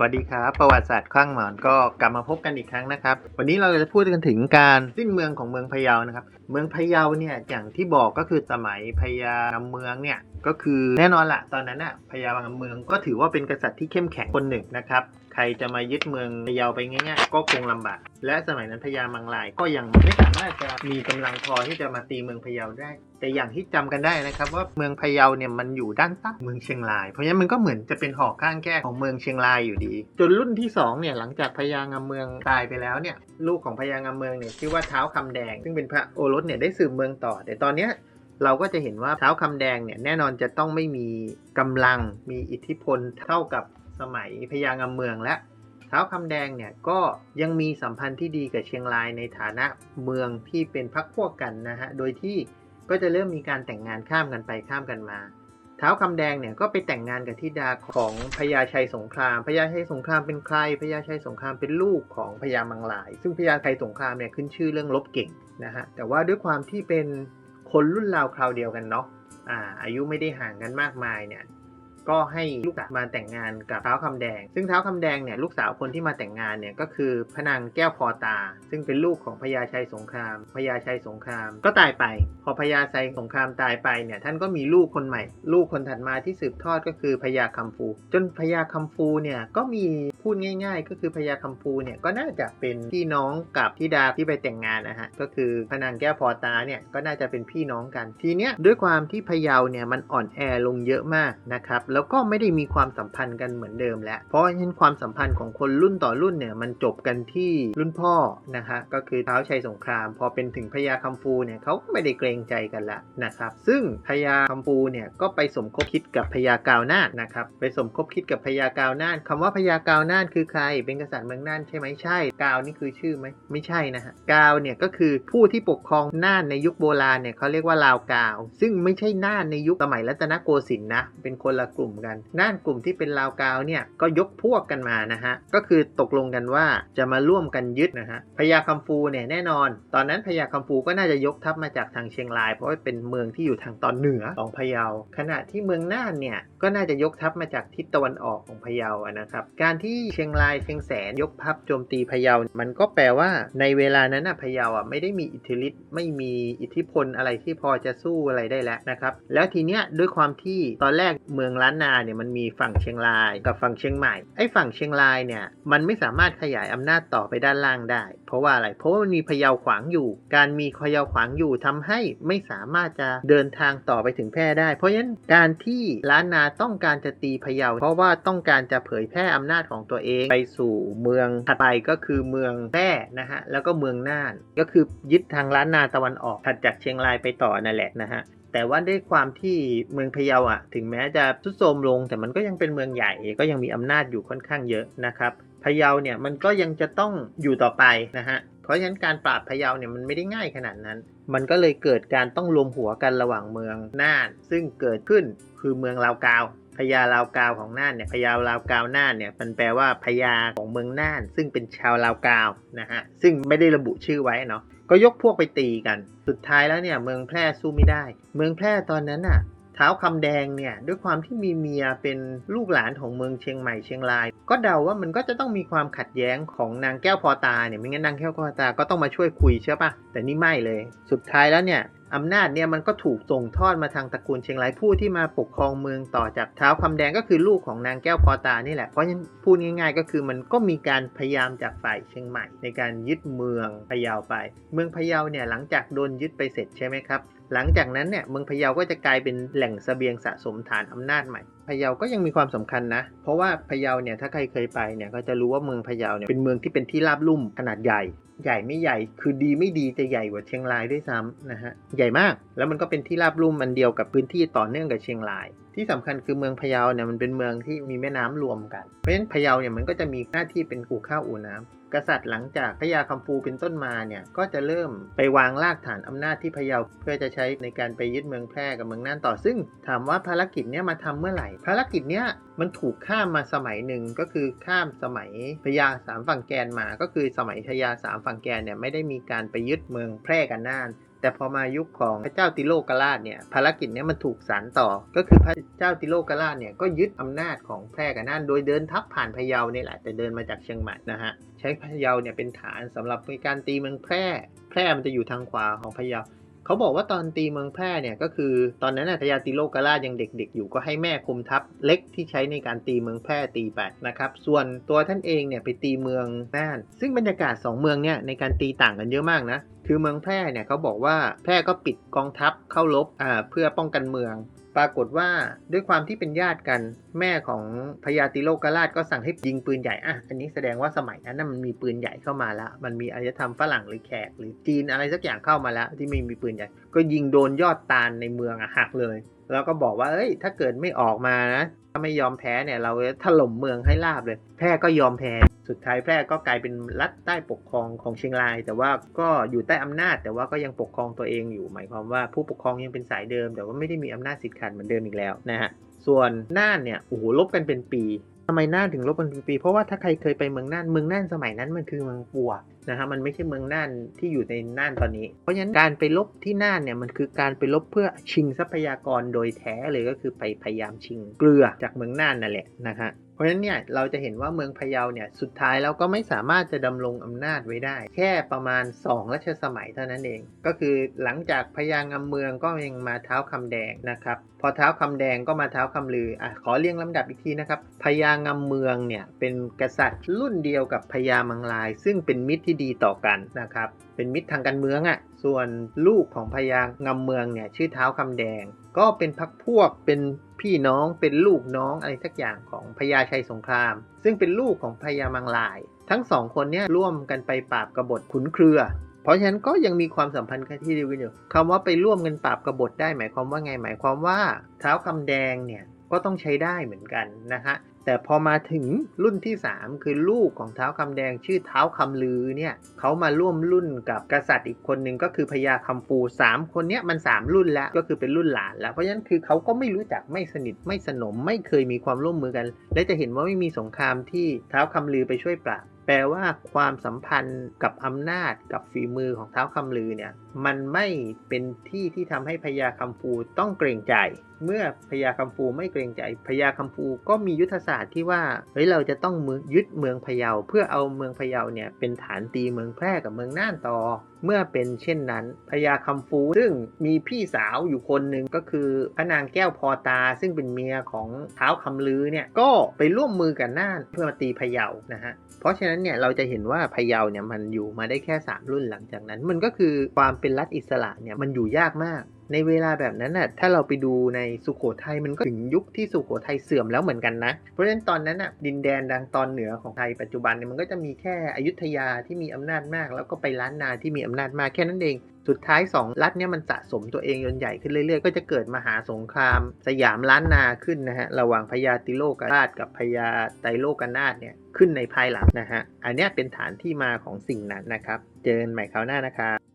วัสดีครับ ประวัติศาสตร์ข้างหมอนก็กลับมาพบกันอีกครั้งนะครับ วันนี้เราจะพูดกันถึงการสิ้นเมืองของเมืองพะเยานะครับ เมืองพะเยาเนี่ยอย่างที่บอกก็คือสมัยพญางำเมืองเนี่ยก็คือแน่นอนละตอนนั้นอะพญางำเมืองก็ถือว่าเป็นกษัตริย์ที่เข้มแข็งคนหนึ่งนะครับใครจะมายึดเมืองพะเยาไปง่ายๆก็คงลำบากและสมัยนั้นพญามังลายก็ยังไม่สามารถจะมีกำลังพอที่จะมาตีเมืองพะเยาได้ แต่อย่างที่จำกันได้นะครับว่าเมืองพะเยาเนี่ยมันอยู่ด้านใต้เมืองเชียงราย เพราะฉะนั้นมันก็เหมือนจะเป็นหอกข้างแก้ของเมืองเชียงรายอยู่ดี จนรุ่นที่สองเนี่ยหลังจากพญางำเมืองตายไปแล้วเนี่ยลูกของพญางำเมืองเนี่ยชื่อว่าเท้าวคำแดง ซึ่งเป็นพระโอรสเนี่ยได้สืบเมืองต่อ แต่ตอนเนี้ยเราก็จะเห็นว่าเท้าวคำแดงเนี่ยแน่นอนจะต้องไม่มีกำลังมีอิทธิพลเท่ากับสมัยพญางำเมืองและเท้าคำแดงเนี่ยก็ยังมีสัมพันธ์ที่ดีกับเชียงรายในฐานะเมืองที่เป็นพักพวกกันนะฮะ โดยที่ ก็จะเริ่มมีการแต่งงานข้ามกันไปข้ามกันมาเท้าวคำแดงเนี่ยก็ไปแต่งงานกับธิดาของพญาชัยสงครามพญาชัยสงครามเป็นใครพญาชัยสงครามเป็นลูกของพญามังลาย ซึ่งพญาชัยสงครามเนี่ยขึ้นชื่อเรื่องรบเก่งนะฮะแต่ว่าด้วยความที่เป็นคนรุ่นราวคราวเดียวกันเนาะอ่าอายุไม่ได้ห่างกันมากมายเนี่ย ก็ให้ลูกสาวมาแต่งงานกับเท้าวคำแดง ซึ่งเท้าวคำแดงเนี่ยลูกสาวคนที่มาแต่งงานเนี่ยก็คือพระนางแก้วพอตา ซึ่งเป็นลูกของพญาชัยสงครามพญาชัยสงคราม ก็ตายไป พอพญาชัยสงครามตายไปเนี่ยท่านก็มีลูกคนใหม่ ลูกคนถัดมาที่สืบทอดก็คือพญาคำฟู จนพญาคำฟูเนี่ยก็มีพูดง่าย ๆ ก็คือพญาคำฟูเนี่ยก็น่าจะเป็นพี่น้องกับธิดาที่ไปแต่งงานนะฮะก็คือพระนางแก้วพอตาเนี่ยก็น่าจะเป็นพี่น้องกันทีเนี้ยด้วยความที่พะเยาเนี่ยมันอ่อนแอลงเยอะมากนะครับแล้วก็ไม่ได้มีความสัมพันธ์กันเหมือนเดิมแล้ว เพราะฉะนั้นความสัมพันธ์ของคนรุ่นต่อรุ่นเนี่ยมันจบกันที่รุ่นพ่อนะฮะก็คือเท้าวชัยสงคราม พอเป็นถึงพญาคำฟูเนี่ยเขาก็ไม่ได้เกรงใจกันละนะครับ ซึ่งพญาคำฟูเนี่ยก็ไปสมคบคิดกับพญากาวนาถนะครับไปสมคบคิดกับพญากาวนาถคำว่าพญากาวนาถคือใคร เป็นกษัตริย์เมืองน่านใช่ไหมใช่กาวนี่คือชื่อไหมไม่ใช่นะฮะกาวเนี่ยก็คือผู้ที่ปกครองน่านในยุคโบราณเนี่ยเขาเรียกว่าลาวกาว ซึ่งไม่ใช่น่านในยุคสมัยรัตนโกสินทร์นะเป็นคนละกลุ่มกันน่านกลุ่มที่เป็นลาวกาวเนี่ยก็ยกพวกกันมานะฮะ ก็คือตกลงกันว่าจะมาร่วมกันยึดนะฮะพญาคำฟูเนี่ยแน่นอน ตอนนั้นพญาคำฟูก็น่าจะยกทัพมาจากทางเชียงราย เพราะว่าเป็นเมืองที่อยู่ทางตอนเหนือของพะเยา ขณะที่เมืองน่านเนี่ยก็น่าจะยกทัพมาจากทิศตะวันออกของพะเยาอะนะครับ การที่เชียงรายเชียงแสนยกทัพโจมตีพะเยา มันก็แปลว่าในเวลานั้นน่ะพะเยาอะไม่ได้มีอิทธิฤทธิ์ไม่มีอิทธิพลอะไรที่พอจะสู้อะไรได้แล้วนะครับ แล้วทีเนี้ยด้วยความที่ตอนแรกเมืองล้าานนาเนี่ยมันมีฝั่งเชียงรายกับฝั่งเชียงใหม่ไอ้ฝั่งเชียงรายเนี่ยมันไม่สามารถขยายอำนาจต่อไปด้านล่างได้ เพราะว่าอะไรเพราะว่ามันมีพะเยาขวางอยู่ การมีพะเยาขวางอยู่ทำให้ไม่สามารถจะเดินทางต่อไปถึงแพร่ได้ เพราะฉะนั้นการที่ล้านนาต้องการจะตีพะเยา เพราะว่าต้องการจะเผยแพร่อำนาจของตัวเองไปสู่เมืองถัดไปก็คือเมืองแพร่นะฮะแล้วก็เมืองน่านก็คือยึดทางล้านนาตะวันออกถัดจากเชียงรายไปต่อนั่นแหละนะฮะ แต่ว่าด้วยความที่เมืองพะเยาอะ ถึงแม้จะทรุดโทรมลง แต่มันก็ยังเป็นเมืองใหญ่ก็ยังมีอำนาจอยู่ค่อนข้างเยอะนะครับพะเยาเนี่ยมันก็ยังจะต้องอยู่ต่อไปนะฮะเพราะฉะนั้นการปราบพะเยาเนี่ยมันไม่ได้ง่ายขนาดนั้น มันก็เลยเกิดการต้องรวมหัวกันระหว่างเมืองน่าน ซึ่งเกิดขึ้นคือเมืองลาวกาวพญาลาวกาวของน่านเนี่ยพญาลาวกาวน่านเนี่ยมันแปลว่าพญาของเมืองน่าน ซึ่งเป็นชาวลาวกาวนะฮะซึ่งไม่ได้ระบุชื่อไว้เนาะ ก็ยกพวกไปตีกัน สุดท้ายแล้วเนี่ยเมืองแพร่สู้ไม่ได้ เมืองแพร่ตอนนั้นน่ะเท้าวคำแดงเนี่ยด้วยความที่มีเมียเป็นลูกหลานของเมืองเชียงใหม่เชียงราย ก็เดาว่ามันก็จะต้องมีความขัดแย้งของนางแก้วพอตาเนี่ยไม่งั้นนางแก้วพอตาก็ต้องมาช่วยคุยใช่ปะแต่นี่ไม่เลย สุดท้ายแล้วเนี่ย อำนาจเนี่ยมันก็ถูกส่งทอดมาทางตระกูลเชียงรายผู้ที่มาปกครองเมืองต่อจากเท้าวคำแดงก็คือลูกของนางแก้วพอตานี่แหละเพราะฉะนั้นพูดง่าย ๆ ก็คือมันก็มีการพยายามจากฝ่ายเชียงใหม่ ในการยึดเมืองพะเยาไป เมืองพะเยาเนี่ยหลังจากโดนยึดไปเสร็จใช่ไหมครับ หลังจากนั้นเนี่ยเมืองพะเยาก็จะกลายเป็นแหล่งเสบียงสะสมฐานอำนาจใหม่พะเยาก็ยังมีความสำคัญนะ เพราะว่าพะเยาเนี่ยถ้าใครเคยไปเนี่ยก็จะรู้ว่าเมืองพะเยาเนี่ยเป็นเมืองที่เป็นที่ราบลุ่มขนาดใหญ่ ใหญ่ไม่ใหญ่คือดีไม่ดีจะใหญ่กว่าเชียงรายด้วยซ้ำนะฮะใหญ่มากแล้วมันก็เป็นที่ราบลุ่มอันเดียวกับพื้นที่ต่อเนื่องกับเชียงราย ที่สำคัญคือเมืองพะเยาเนี่ยมันเป็นเมืองที่มีแม่น้ำรวมกัน เพราะฉะนั้นพะเยาเนี่ยมันก็จะมีหน้าที่เป็นกู่ข้าวอู่น้ำ กษัตริย์หลังจากพญาคำฟูเป็นต้นมาเนี่ยก็จะเริ่มไปวางรากฐานอำนาจที่พะเยาเพื่อจะใช้ในการไปยึดเมืองแพร่กับเมืองน่านต่อ ซึ่งถามว่าภารกิจเนี้ยมาทำเมื่อไหร่ ภารกิจเนี้ยมันถูกข้ามมาสมัยหนึ่งก็คือข้ามสมัยพญาสามฝั่งแกนมา ก็คือสมัยพญาสามฝั่งแกนเนี่ยไม่ได้มีการไปยึดเมืองแพร่กันน่าน แต่พอมายุคของพระเจ้าติโลกราชเนี่ยภารกิจเนี้ยมันถูกสานต่อ ก็คือพระเจ้าติโลกราชเนี่ยก็ยึดอำนาจของแพร่กับน่านโดยเดินทัพผ่านพะเยาเนี่แหละแต่เดินมาจากเชียงใหม่นะฮะใช้พะเยาเนี่ยเป็นฐานสำหรับในการตีเมืองแพร่ แพร่มันจะอยู่ทางขวาของพะเยา เขาบอกว่าตอนตีเมืองแพร่เนี่ยก็คือตอนนั้นนะพญาติโลกราชยังเด็ก ๆ อยู่ก็ให้แม่คุมทัพเล็กที่ใช้ในการตีเมืองแพร่ตีไปนะครับส่วนตัวท่านเองเนี่ยไปตีเมืองน่าน ซึ่งบรรยากาศ 2 เมืองเนี่ยในการตีต่างกันเยอะมากนะคือเมืองแพร่เนี่ยเขาบอกว่าแพร่ก็ปิดกองทัพเข้ารบอ่าเพื่อป้องกันเมือง ปรากฏว่าด้วยความที่เป็นญาติกัน แม่ของพญาติโลกราชก็สั่งให้ยิงปืนใหญ่อะอันนี้แสดงว่าสมัยนั้นนะมันมีปืนใหญ่เข้ามาแล้วมันมีอารยธรรมฝรั่งหรือแขก หรือจีนอะไรสักอย่างเข้ามาแล้ว ที่ไม่มีปืนใหญ่ ก็ยิงโดนยอดตาลในเมืองอะหักเลย แล้วก็บอกว่าเอ้ย ถ้าเกิดไม่ออกมานะถ้าไม่ยอมแพ้เนี่ยเราจะถล่มเมืองให้ราบเลย แพร่ก็ยอมแพ้ สุดท้ายแพร่ก็กลายเป็นรัฐใต้ปกครองของเชียงราย แต่ว่าก็อยู่ใต้อำนาจ แต่ว่าก็ยังปกครองตัวเองอยู่ หมายความว่าผู้ปกครองยังเป็นสายเดิม แต่ว่าไม่ได้มีอำนาจสิทธิ์ขาดเหมือนเดิมอีกแล้วนะฮะส่วนน่านเนี่ยโอ้โหลบกันเป็นปีทำไมน่านถึงลบกันเป็นปี เพราะว่าถ้าใครเคยไปเมืองน่านเมืองน่านสมัยนั้นมันคือเมืองปัวนะฮะมันไม่ใช่เมืองน่านที่อยู่ในน่านตอนนี้ เพราะฉะนั้นการไปลบที่น่านเนี่ยมันคือการไปลบเพื่อชิงทรัพยากรโดยแท้เลยก็คือไปพยายามชิงเกลือจากเมืองน่านนั่นแหละนะฮะ ราะฉะนั้นเนี่ยเราจะเห็นว่าเมืองพะเยาเนี่ยสุดท้ายแล้วก็ไม่สามารถจะดำรงอำนาจไว้ได้ แค่ประมาณ 2 รัชสมัยเท่านั้นเอง ก็คือหลังจากพญางำเมืองก็ยังมาเท้าคำแดงนะครับพอเท้าคำแดงก็มาเท้าคำลืออะขอเรียงลำดับอีกทีนะครับพญางำเมืองเนี่ยเป็นกษัตริย์รุ่นเดียวกับพญามังลาย ซึ่งเป็นมิตรที่ดีต่อกันนะครับเป็นมิตรทางการเมืองอะ่ะส่วนลูกของพญางำเมืองเนี่ยชื่อเท้าคำแดง ก็เป็นพักพวกเป็น พี่น้องเป็นลูกน้องอะไรสักอย่างของพญาชัยสงคราม ซึ่งเป็นลูกของพญามังลาย ทั้งสองคนเนี่ยร่วมกันไปปราบกบฏขุนเครือ เพราะฉะนั้นก็ยังมีความสัมพันธ์กันที่ดีกันอยู่คำว่าไปร่วมกันปราบกบฏได้หมายความว่าไงหมายความว่าเท้าคำแดงเนี่ยก็ต้องใช้ได้เหมือนกันนะฮะ แต่พอมาถึงรุ่นที่ 3 คือลูกของเท้าคำแดงชื่อเท้าคำลือเนี่ยเขามาร่วมรุ่นกับกษัตริย์อีกคนหนึ่งก็คือพญาคำปูสามคนเนี้ยมัน 3 รุ่นแล้วก็คือเป็นรุ่นหลานแล้ว เพราะฉะนั้นคือเขาก็ไม่รู้จักไม่สนิทไม่สนม ไม่เคยมีความร่วมมือกัน และจะเห็นว่าไม่มีสงครามที่เท้าคำลือไปช่วยปราบ แปลว่าความสัมพันธ์กับอำนาจกับฝีมือของเท้าคำลือเนี่ยมันไม่เป็นที่ที่ทำให้พญาคำฟูต้องเกรงใจ เมื่อพญาคำฟูไม่เกรงใจพญาคำฟูก็มียุทธศาสตร์ที่ว่าเฮ้ยเราจะต้องยึดเมืองพะเยา เพื่อเอาเมืองพะเยาเนี่ยเป็นฐานตีเมืองแพร่กับเมืองน่านต่อเมื่อเป็นเช่นนั้นพญาคำฟู ซึ่งมีพี่สาวอยู่คนหนึ่งก็คือพระนางแก้วพอตา ซึ่งเป็นเมียของเท้าคำลือเนี่ยก็ไปร่วมมือกับน่านเพื่อมาตีพะเยานะฮะเพราะฉะนั้นเนี่ยเราจะเห็นว่าพะเยาเนี่ยมันอยู่มาได้แค่ 3 รุ่นหลังจากนั้น มันก็คือความเป็นรัฐอิสระเนี่ยมันอยู่ยากมาก ในเวลาแบบนั้นน่ะถ้าเราไปดูในสุโขทัยมันก็ถึงยุคที่สุโขทัยเสื่อมแล้วเหมือนกันนะ เพราะฉะนั้นตอนนั้นน่ะดินแดนดังตอนเหนือของไทยปัจจุบันเนี่ยมันก็จะมีแค่อยุธยาที่มีอำนาจมาก แล้วก็ไปล้านนาที่มีอำนาจมากแค่นั้นเอง สุดท้าย 2 รัฐเนี่ยมันสะสมตัวเองจนใหญ่ขึ้นเรื่อยๆ ก็จะเกิดมหาสงคราม สยามล้านนาขึ้นนะฮะระหว่างพญาติโลกราชกับพญาไตโลกนาถเนี่ยขึ้นในภายหลังนะฮะอันนี้เป็นฐานที่มาของสิ่งนั้นนะครับ เจอกันใหม่คราวหน้านะครับ